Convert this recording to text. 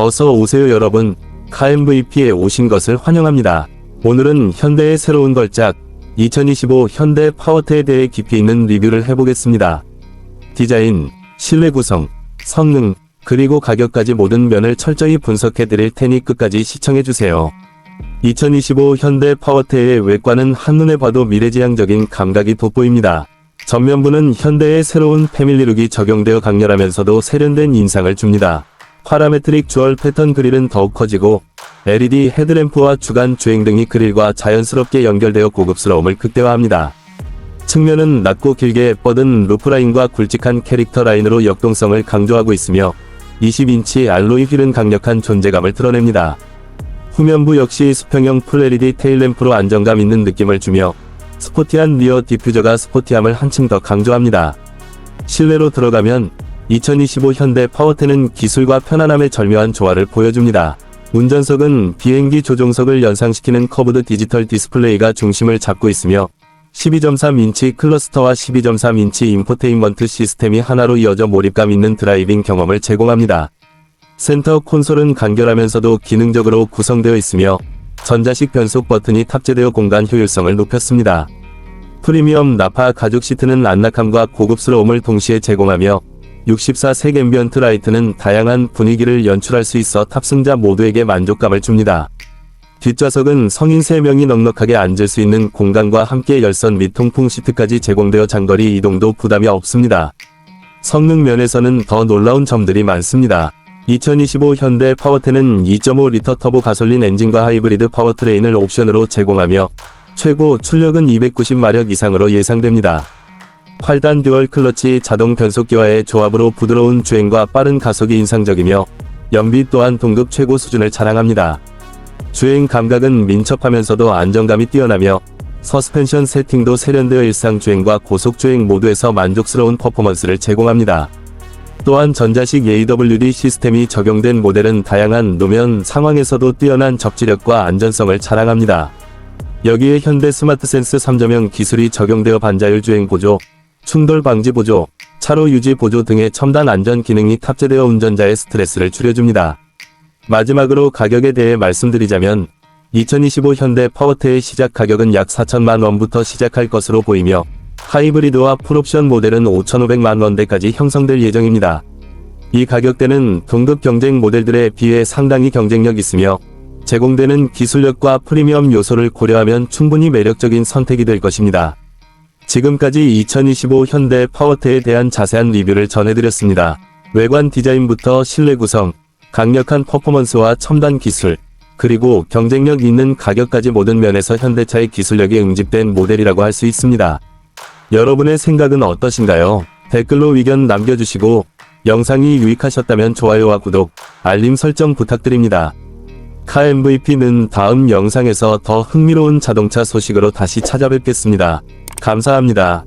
어서 오세요 여러분. 카 MVP에 오신 것을 환영합니다. 오늘은 현대의 새로운 걸작 2025 현대 파워테에 대해 깊이 있는 리뷰를 해보겠습니다. 디자인, 실내 구성, 성능, 그리고 가격까지 모든 면을 철저히 분석해 드릴 테니 끝까지 시청해 주세요. 2025 현대 파워테의 외관은 한눈에 봐도 미래지향적인 감각이 돋보입니다. 전면부는 현대의 새로운 패밀리룩이 적용되어 강렬하면서도 세련된 인상을 줍니다. 파라메트릭 주얼 패턴 그릴은 더욱 커지고 LED 헤드램프와 주간 주행 등이 그릴과 자연스럽게 연결되어 고급스러움을 극대화합니다. 측면은 낮고 길게 뻗은 루프라인과 굵직한 캐릭터 라인으로 역동성을 강조하고 있으며 20인치 알로이 휠은 강력한 존재감을 드러냅니다. 후면부 역시 수평형 풀 LED 테일램프로 안정감 있는 느낌을 주며 스포티한 리어 디퓨저가 스포티함을 한층 더 강조합니다. 실내로 들어가면 2025 현대 파워텐은 기술과 편안함의 절묘한 조화를 보여줍니다. 운전석은 비행기 조종석을 연상시키는 커브드 디지털 디스플레이가 중심을 잡고 있으며 12.3인치 클러스터와 12.3인치 인포테인먼트 시스템이 하나로 이어져 몰입감 있는 드라이빙 경험을 제공합니다. 센터 콘솔은 간결하면서도 기능적으로 구성되어 있으며 전자식 변속 버튼이 탑재되어 공간 효율성을 높였습니다. 프리미엄 나파 가죽 시트는 안락함과 고급스러움을 동시에 제공하며 64색 앰비언트 라이트는 다양한 분위기를 연출할 수 있어 탑승자 모두에게 만족감을 줍니다. 뒷좌석은 성인 3명이 넉넉하게 앉을 수 있는 공간과 함께 열선 및 통풍 시트까지 제공되어 장거리 이동도 부담이 없습니다. 성능 면에서는 더 놀라운 점들이 많습니다. 2025 현대 파워텐은 2.5리터 터보 가솔린 엔진과 하이브리드 파워트레인을 옵션으로 제공하며 최고 출력은 290마력 이상으로 예상됩니다. 8단 듀얼 클러치 자동 변속기와의 조합으로 부드러운 주행과 빠른 가속이 인상적이며 연비 또한 동급 최고 수준을 자랑합니다. 주행 감각은 민첩하면서도 안정감이 뛰어나며 서스펜션 세팅도 세련되어 일상 주행과 고속 주행 모두에서 만족스러운 퍼포먼스를 제공합니다. 또한 전자식 AWD 시스템이 적용된 모델은 다양한 노면 상황에서도 뛰어난 접지력과 안전성을 자랑합니다. 여기에 현대 스마트 센스 3.0 기술이 적용되어 반자율 주행 보조, 충돌 방지 보조, 차로 유지 보조 등의 첨단 안전 기능이 탑재되어 운전자의 스트레스를 줄여줍니다. 마지막으로 가격에 대해 말씀드리자면 2025 현대 파워테의 시작 가격은 약 4천만 원부터 시작할 것으로 보이며 하이브리드와 풀옵션 모델은 5,500만 원대까지 형성될 예정입니다. 이 가격대는 동급 경쟁 모델들에 비해 상당히 경쟁력 있으며 제공되는 기술력과 프리미엄 요소를 고려하면 충분히 매력적인 선택이 될 것입니다. 지금까지 2025 현대 파워테에 대한 자세한 리뷰를 전해드렸습니다. 외관 디자인부터 실내 구성, 강력한 퍼포먼스와 첨단 기술, 그리고 경쟁력 있는 가격까지 모든 면에서 현대차의 기술력이 응집된 모델이라고 할 수 있습니다. 여러분의 생각은 어떠신가요? 댓글로 의견 남겨주시고 영상이 유익하셨다면 좋아요와 구독, 알림 설정 부탁드립니다. 카 MVP는 다음 영상에서 더 흥미로운 자동차 소식으로 다시 찾아뵙겠습니다. 감사합니다.